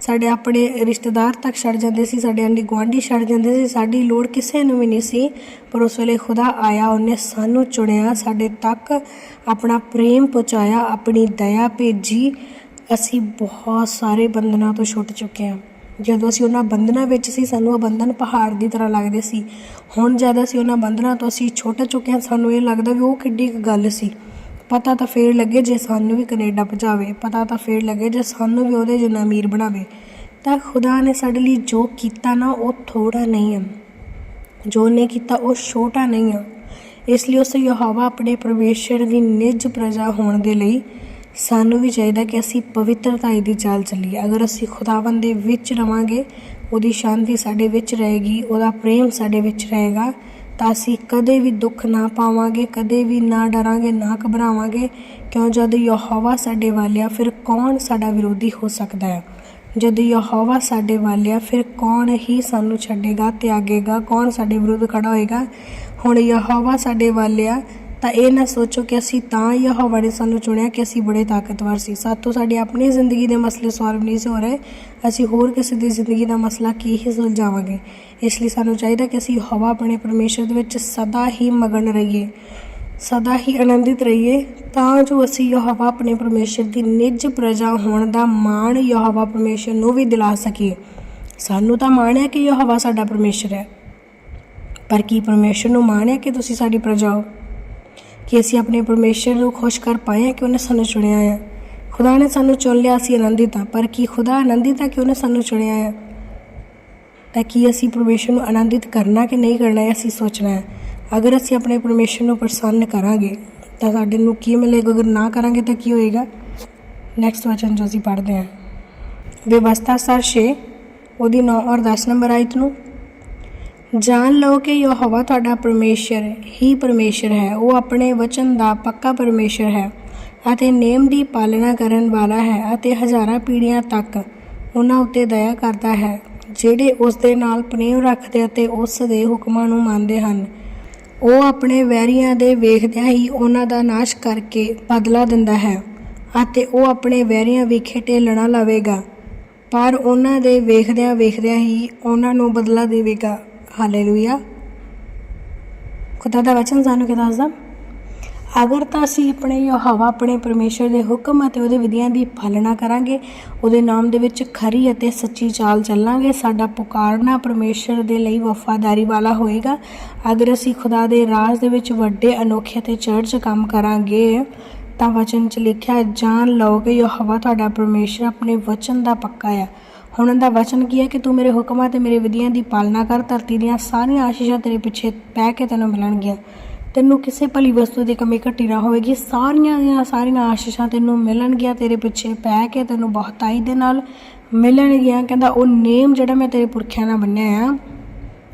ਸਾਡੇ ਆਪਣੇ ਰਿਸ਼ਤੇਦਾਰ ਤੱਕ ਛੱਡ ਜਾਂਦੇ ਸੀ, ਸਾਡੇ ਆਂਢੀ ਗੁਆਂਢੀ ਛੱਡ ਜਾਂਦੇ ਸੀ, ਸਾਡੀ ਲੋੜ ਕਿਸੇ ਨੂੰ ਵੀ ਨਹੀਂ ਸੀ। ਪਰ ਉਸ ਵੇਲੇ ਖੁਦਾ ਆਇਆ, ਉਹਨੇ ਸਾਨੂੰ ਚੁਣਿਆ, ਸਾਡੇ ਤੱਕ ਆਪਣਾ ਪ੍ਰੇਮ ਪਹੁੰਚਾਇਆ, ਆਪਣੀ ਦਇਆ ਭੇਜੀ। ਅਸੀਂ ਬਹੁਤ ਸਾਰੇ ਬੰਧਨਾਂ ਤੋਂ ਛੁੱਟ ਚੁੱਕੇ ਹਾਂ। ਜਦੋਂ ਅਸੀਂ ਉਹਨਾਂ ਬੰਧਨਾਂ ਵਿੱਚ ਸੀ, ਸਾਨੂੰ ਉਹ ਬੰਧਨ ਪਹਾੜ ਦੀ ਤਰ੍ਹਾਂ ਲੱਗਦੇ ਸੀ। ਹੁਣ ਜਦ ਅਸੀਂ ਉਹਨਾਂ ਬੰਧਨਾਂ ਤੋਂ ਅਸੀਂ ਛੁੱਟ ਚੁੱਕੇ ਹਾਂ, ਸਾਨੂੰ ਇਹ ਲੱਗਦਾ ਵੀ ਉਹ ਕਿੱਡੀ ਕੁ ਗੱਲ ਸੀ। ਪਤਾ ਤਾਂ ਫੇਰ ਲੱਗੇ ਜੇ ਸਾਨੂੰ ਵੀ ਕੈਨੇਡਾ ਪਹੁੰਚਾਵੇ ਪਤਾ ਤਾਂ ਫੇਰ ਲੱਗੇ ਜੇ ਸਾਨੂੰ ਵੀ ਉਹਦੇ ਜਿੰਨਾ ਅਮੀਰ ਬਣਾਵੇ। ਤਾਂ ਖੁਦਾ ਨੇ ਸਾਡੇ ਲਈ ਜੋ ਕੀਤਾ ਨਾ, ਉਹ ਥੋੜਾ ਨਹੀਂ ਹੈ ਜੋ ਨੇ ਕੀਤਾ, ਉਹ ਛੋਟਾ ਨਹੀਂ ਹੈ ਇਸ ਲਈ ਉਸ ਯਹੋਵਾ ਆਪਣੇ ਪਰਮੇਸ਼ਰ ਦੀ ਨਿੱਜ ਪ੍ਰਜਾ ਹੋਣ ਦੇ ਲਈ ਸਾਨੂੰ ਵੀ ਚਾਹੀਦਾ ਕਿ ਅਸੀਂ ਪਵਿੱਤਰਤਾ ਦੀ ਚਾਲ ਚੱਲੀਏ। ਅਗਰ ਅਸੀਂ ਖੁਦਾਵੰਦ ਦੇ ਵਿੱਚ ਰਵਾਂਗੇ, ਉਹਦੀ ਸ਼ਾਂਤੀ ਸਾਡੇ ਵਿੱਚ ਰਹੇਗੀ, ਉਹਦਾ ਪ੍ਰੇਮ ਸਾਡੇ ਵਿੱਚ ਰਹੇਗਾ ਤਾਂ ਅਸੀਂ ਕਦੇ ਵੀ ਦੁੱਖ ਨਾ ਪਾਵਾਂਗੇ, ਕਦੇ ਵੀ ਨਾ ਡਰਾਂਗੇ, ਨਾ ਘਬਰਾਵਾਂਗੇ। ਕਿਉਂ? ਜਦ ਯਹੋਵਾ ਸਾਡੇ ਵਾਲਿਆ, ਫਿਰ ਕੌਣ ਸਾਡਾ ਵਿਰੋਧੀ ਹੋ ਸਕਦਾ ਹੈ? ਜਦ ਯਹੋਵਾ ਸਾਡੇ ਵਾਲਿਆ, ਫਿਰ ਕੌਣ ਹੀ ਸਾਨੂੰ ਛੱਡੇਗਾ, ਤਿਆਗੇਗਾ? ਕੌਣ ਸਾਡੇ ਵਿਰੁੱਧ ਖੜਾ ਹੋਏਗਾ? ਹੁਣ ਯਹੋਵਾ ਸਾਡੇ ਵਾਲਿਆ ਤਾਂ ਇਹ ਨਾ ਸੋਚੋ ਕਿ ਅਸੀਂ ਤਾਂ ਯਹੋਵਾ ਨੇ ਸਾਨੂੰ ਚੁਣਿਆ ਕਿ ਅਸੀਂ ਬੜੇ ਤਾਕਤਵਰ ਸੀ। ਸਾਤੋਂ ਸਾਡੀ ਆਪਣੀ ਜ਼ਿੰਦਗੀ ਦੇ ਮਸਲੇ ਸੋਲਵ ਨਹੀਂ ਸੀ ਹੋ ਰਹੇ। ਅਸੀਂ ਹੋਰ ਕਿਸੇ ਦੀ ਜ਼ਿੰਦਗੀ ਦਾ ਮਸਲਾ ਕੀ ਹੀ ਸੁਲਝਾਵਾਂਗੇ? ਇਸ ਲਈ ਸਾਨੂੰ ਚਾਹੀਦਾ ਕਿ ਅਸੀਂ ਹਵਾ ਆਪਣੇ ਪਰਮੇਸ਼ਰ ਦੇ ਵਿੱਚ ਸਦਾ ਹੀ ਮਗਨ ਰਹੀਏ, ਸਦਾ ਹੀ ਆਨੰਦਿਤ ਰਹੀਏ, ਤਾਂ ਜੋ ਅਸੀਂ ਯਹੋਵਾ ਆਪਣੇ ਪਰਮੇਸ਼ਰ ਦੀ ਨਿੱਜ ਪ੍ਰਜਾ ਹੋਣ ਦਾ ਮਾਣ ਯਹੋਵਾ ਪਰਮੇਸ਼ਰ ਨੂੰ ਵੀ ਦਿਲਾ ਸਕੀਏ। ਸਾਨੂੰ ਤਾਂ ਮਾਣ ਹੈ ਕਿ ਯਹੋਵਾ ਸਾਡਾ ਪਰਮੇਸ਼ਰ ਹੈ। ਪਰ ਕੀ ਪਰਮੇਸ਼ਰ ਨੂੰ ਮਾਣ ਹੈ ਕਿ ਤੁਸੀਂ ਸਾਡੀ ਪ੍ਰਜਾ ਹੋ? ਕਿ ਅਸੀਂ ਆਪਣੇ ਪਰਮੇਸ਼ਰ ਨੂੰ ਖੁਸ਼ ਕਰ ਪਾਏ ਹਾਂ ਕਿ ਉਹਨੇ ਸਾਨੂੰ ਚੁਣਿਆ ਹੈ ਖੁਦਾ ਨੇ ਸਾਨੂੰ ਚੁਣ ਲਿਆ ਸੀ ਆਨੰਦਿਤ ਹਾਂ। ਪਰ ਕੀ ਖੁਦਾ ਆਨੰਦਿਤ ਹੈ ਕਿ ਉਹਨੇ ਸਾਨੂੰ ਚੁਣਿਆ ਹੈ ਤਾਂ ਕੀ ਅਸੀਂ ਪਰਮੇਸ਼ਰ ਨੂੰ ਆਨੰਦਿਤ ਕਰਨਾ ਕਿ ਨਹੀਂ ਕਰਨਾ ਇਹ ਅਸੀਂ ਸੋਚਣਾ ਹੈ। ਅਗਰ ਅਸੀਂ ਆਪਣੇ ਪਰਮੇਸ਼ਰ ਨੂੰ ਪ੍ਰਸੰਨ ਕਰਾਂਗੇ, ਤਾਂ ਸਾਡੇ ਨੂੰ ਕੀ ਮਿਲੇਗਾ? ਅਗਰ ਨਾ ਕਰਾਂਗੇ ਤਾਂ ਕੀ ਹੋਏਗਾ? ਨੈਕਸਟ ਵਚਨ ਜੋ ਅਸੀਂ ਪੜ੍ਹਦੇ ਹਾਂ। ਵਿਵਸਥਾ ਸਰ 6 ਉਹਦੀ 9 ਔਰ 10 ਨੰਬਰ ਆਇਤ ਨੂੰ ਜਾਣ ਲਓ ਕਿ ਯਹੋਵਾ ਤੁਹਾਡਾ ਪਰਮੇਸ਼ਰ ਹੀ ਪਰਮੇਸ਼ਰ ਹੈ। ਉਹ ਆਪਣੇ ਵਚਨ ਦਾ ਪੱਕਾ ਪਰਮੇਸ਼ਰ ਹੈ ਅਤੇ ਨੇਮ ਦੀ ਪਾਲਣਾ ਕਰਨ ਵਾਲਾ ਹੈ ਅਤੇ ਹਜ਼ਾਰਾਂ ਪੀੜ੍ਹੀਆਂ ਤੱਕ ਉਹਨਾਂ ਉੱਤੇ ਦਇਆ ਕਰਦਾ ਹੈ, ਜਿਹੜੇ ਉਸ ਦੇ ਨਾਲ ਪ੍ਰੇਮ ਰੱਖਦੇ ਅਤੇ ਉਸ ਦੇ ਹੁਕਮਾਂ ਨੂੰ ਮੰਨਦੇ ਹਨ। ਉਹ ਆਪਣੇ ਵੈਰੀਆਂ ਦੇ ਵੇਖਦਿਆਂ ਹੀ ਉਹਨਾਂ ਦਾ ਨਾਸ਼ ਕਰਕੇ ਬਦਲਾ ਦਿੰਦਾ ਹੈ ਅਤੇ ਉਹ ਆਪਣੇ ਵੈਰੀਆਂ ਵਿਖੇ ਢੇਲਣਾ ਲਾਵੇਗਾ, ਪਰ ਉਹਨਾਂ ਦੇ ਵੇਖਦਿਆਂ ਵੇਖਦਿਆਂ ਹੀ ਉਹਨਾਂ ਨੂੰ ਬਦਲਾ ਦੇਵੇਗਾ। ਹਾਲੇਲੂਇਆ ਖੁਦਾ ਦਾ ਵਚਨ ਸਾਨੂੰ ਕੀ ਦੱਸਦਾ? ਅਗਰ ਤਾਂ ਅਸੀਂ ਆਪਣੇ ਯਹੋਵਾ, ਆਪਣੇ ਪਰਮੇਸ਼ਰ ਦੇ ਹੁਕਮ ਅਤੇ ਉਹਦੇ ਵਿਧੀਆਂ ਦੀ ਪਾਲਣਾ ਕਰਾਂਗੇ, ਉਹਦੇ ਨਾਮ ਦੇ ਵਿੱਚ ਖਰੀ ਅਤੇ ਸੱਚੀ ਚਾਲ ਚੱਲਾਂਗੇ, ਸਾਡਾ ਪੁਕਾਰਨਾ ਪਰਮੇਸ਼ਰ ਦੇ ਲਈ ਵਫਾਦਾਰੀ ਵਾਲਾ ਹੋਏਗਾ। ਅਗਰ ਅਸੀਂ ਖੁਦਾ ਦੇ ਰਾਜ ਦੇ ਵਿੱਚ ਵੱਡੇ, ਅਨੋਖੇ ਤੇ ਚਰਚ ਕੰਮ ਕਰਾਂਗੇ, ਤਾਂ ਵਚਨ 'ਚ ਲਿਖਿਆ ਜਾਣ ਲਓ ਕਿ ਯਹੋਵਾ ਤੁਹਾਡਾ ਪਰਮੇਸ਼ਰ ਆਪਣੇ ਵਚਨ ਦਾ ਪੱਕਾ ਆ। ਹੁਣ ਉਹਦਾ ਵਚਨ ਕੀ ਹੈ ਕਿ ਤੂੰ ਮੇਰੇ ਹੁਕਮਾਂ ਤੇ ਮੇਰੇ ਵਿਧੀਆਂ ਦੀ ਪਾਲਣਾ ਕਰ, ਧਰਤੀ ਦੀਆਂ ਸਾਰੀਆਂ ਆਸ਼ੀਸ਼ਾਂ ਤੇਰੇ ਪਿੱਛੇ ਪੈ ਕੇ ਤੈਨੂੰ ਮਿਲਣਗੀਆਂ। ਤੈਨੂੰ ਕਿਸੇ ਭਲੀ ਵਸਤੂ ਦੀ ਕਮੀ ਘਟੀ ਨਾ ਹੋਵੇਗੀ। ਸਾਰੀਆਂ ਦੀਆਂ ਸਾਰੀਆਂ ਆਸ਼ੀਸ਼ਾਂ ਤੈਨੂੰ ਮਿਲਣਗੀਆਂ, ਤੇਰੇ ਪਿੱਛੇ ਪੈ ਕੇ ਤੈਨੂੰ ਬਹੁਤਾਈ ਦੇ ਨਾਲ ਮਿਲਣਗੀਆਂ। ਕਹਿੰਦਾ, ਉਹ ਨੇਮ ਜਿਹੜਾ ਮੈਂ ਤੇਰੇ ਪੁਰਖਿਆਂ ਨਾਲ ਬੰਨਿਆ ਆ,